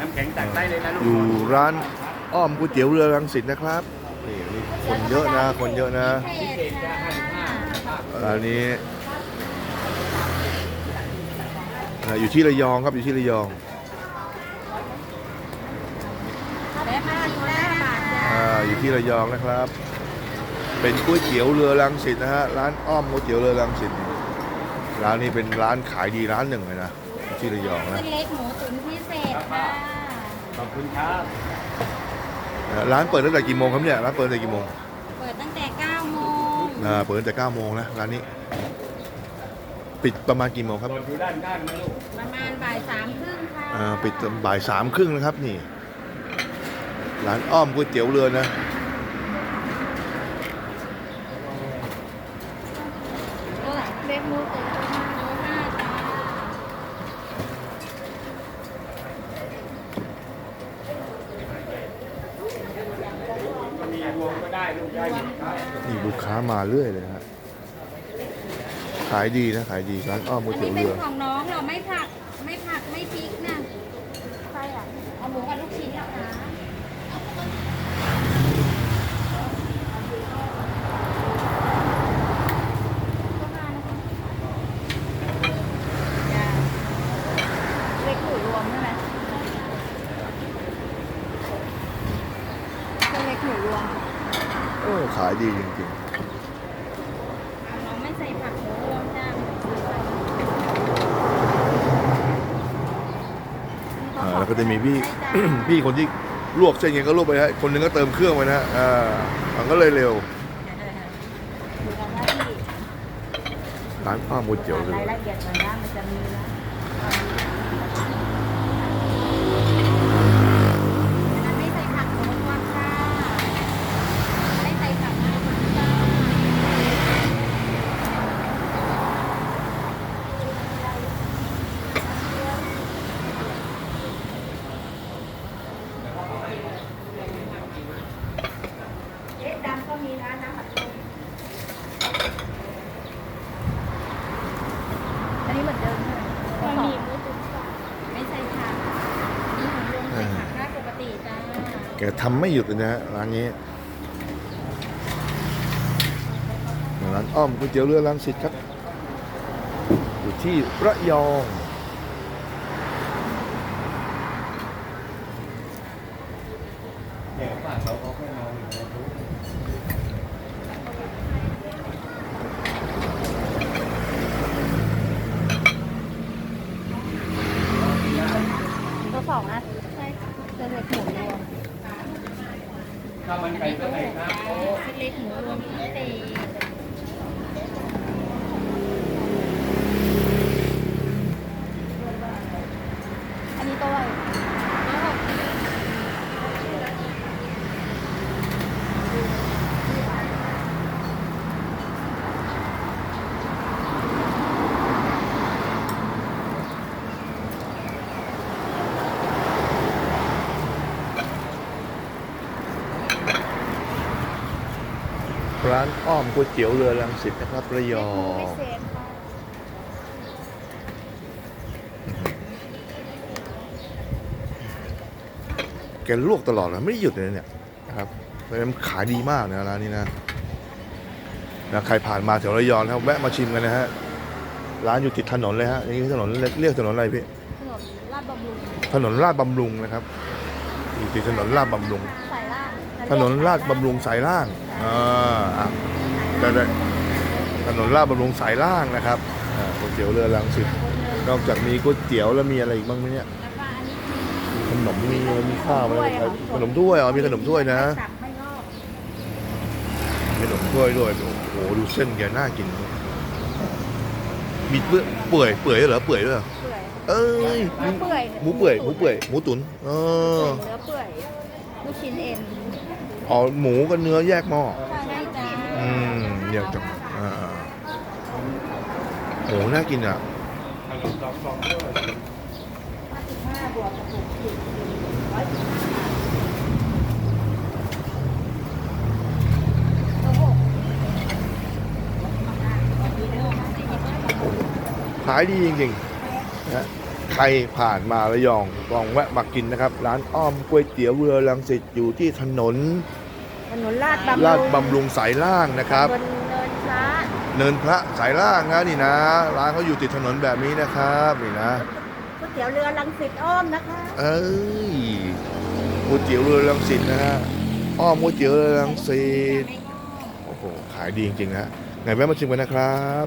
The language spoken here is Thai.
น้ำแข็งตักได้เลยนะลูกอยู่ร้านอ้อมก๋วยเตี๋ยวเรือรังสิตนะครับนี่นี่คนเยอะนะ คนเยอะนะพิเศษจะให้ห้าร้านนี้อ่าอยู่ที่ระยองครับอยู่ที่ระยองแม่มาดูแลบาทจ้าอ่าอยู่ที่ระยองนะครับ เป็นก๋วยเตี๋ยวเรือรังสิตนะฮะร้านอ้อมก๋วยเตี๋ยวเรือรังสิตร้านนี้เป็นร้านขายดีร้านหนึ่งเลยนะอยู่ที่ระยองนะเส้นเล็กหมูตุ๋นพิเศษ ค่ะขอบคุณครับอ่าร้านเปิดตั้งแต่กี่โมงครับเนี่ยร้านเปิดตั้งแต่กี่โมงเปิดตั้งแต่9โมงอ่าเปิดตั้งแต่9โมงนะร้านนี้ ปิดประมาณกี่โมงครับเปิดดูด้านข้างนะลูกประมาณบ่ายสามครึ่งค่ะอ่าปิดบ่ายสามครึ่งนะครับนี่ ร้านอ้อมก๋วยเตี๋ยวเรือนะเล็กหมูตุ๋นหมูห้าจ้า มี รวมก็ได้ลูกได้หมดครับนี่ลูกค้ามาเรื่อยเลยนะฮะ ขายดีนะขายดีร้านอ้อมก๋วยอันเตี๋ยวนี้เป็นเรือ ของน้องเราไม่ผักไม่ผักไม่พริกนะใช่อะเอาหมูกับลูกชิ้นนะคะจ้าเล็กหมูรวมใช่ไหมเป็นเล็กหมูรวม โอ้ขายดีจริงน้องไม่ใส่ผักหมูรวมจ้าๆอ่าแล้วก็จะมีพี่ พี่คนที่ลวกเส้นไงก็ลวกไปฮะคนหนึงก็เติมเครื่องไปนะฮะอ่ามันก็เลยเร็วดูกันว่าที่ร้านอ้อมก๋วยเตี๋ยวเรือรายละเอียดหน่อยนะมันจะมีนะอันนั้นไม่ใส่ผักหมูรวมค่ะไม่ใส่ผักหมูรวมจ้า เอ๊ะดำก็มีนะน้ำผัดลมอันนี้เหมือนเดิมใช่ไหมมันมีหมูตุ๋นไม่ใช่ค่ะนี่หมูรวมใส่ผักหน้าปกติจ้า แก ทำไม่หยุดเลยนะฮะร้านนี้ร้านอ้อมก๋วยเตี๋ยวเรือรังสิตครับ อยู่ที่ระยองเนี่ยป้าเขาเขาแค่มานอยู่นะลูก ตัวสองนะใช่ค่ะตัวเล็กหมูรวม ข้าวมันไก่ก็ไหนครับสเล็กหมูรวมพิเศษอันนี้ตัวอะไรตัวหก ร้านอ้อมก๋วยเตี๋ยวเรือรังสิตนะครับระยองพิเศษค่ะแกลวกตลอดนะไม่ได้หยุดเลยเนี่ยนะครับเพราะฉะนั้นขายดีมากนะร้านนี้นะนะใครผ่านมาแถวระยองนะครับแวะมาชิมกันนะฮะร้านอยู่ติดถนนเลยฮะนี่ถนนเรียกถนนอะไรพี่ถนนลาดบำรุงถนนลาดบำรุงนะครับอยู่ติดถนนลาดบำรุงสายล่าง ถนนลาดบำรุงสายล่างอ่าอะได้ได้ถนนลาดบำรุงสายล่างนะครับอ่าก๋วยเตี๋ยวเรือรังสิตนอกจากมีก๋วยเตี๋ยวแล้วมีอะไรอีกบ้างไหมเนี่ยแล้วก็อันนี้มีขนมมีมีข้าวอะไรขนมถ้วยอ๋อมีขนมถ้วยนะสับไม่งอกมีขนมถ้วยด้วยโอ้โหดูเส้นแกน่ากินมีเปื่อยเปื่อยเปื่อยด้วยเหรอเปื่อยด้วยเหรอเปื่อยเอ้ยเนื้อเปื่อยหมูเปื่อยหมูเปื่อยหมูตุ๋นเออเนื้อเปื่อยลูกชิ้นเอ็น อ๋อหมูกับเนื้อแยกหม้อใช่จ้าอืมเดี๋ยวจังอ่าโหน่ากินอะขนมสองกล่องด้วยห้าบวกกับถูกผิดร้อยสิบห้าตัวหกขายดีจริงๆนะ ใครผ่านมาระยองลองแวะมากินนะครับ ร้านอ้อมก๋วยเตี๋ยวเรือลังสิตอยู่ที่ถนน ถนนลาดบำรุงลาดบำรุงสายล่างนะครับ บนเนินพระเนินพระสายล่างนะนี่นะ ร้านเขาอยู่ติดถนนแบบนี้นะครับนี่นะ ก๋วยเตี๋ยวเรือลังสิตอ้อมนะคะ เอ้ยก๋วยเตี๋ยวเรือลังสิตนะฮะอ้อมก๋วยเตี๋ยวเรือลังสิตโอ้โหขายดีจริงๆนะไงแวะมาชิมกันนะครับ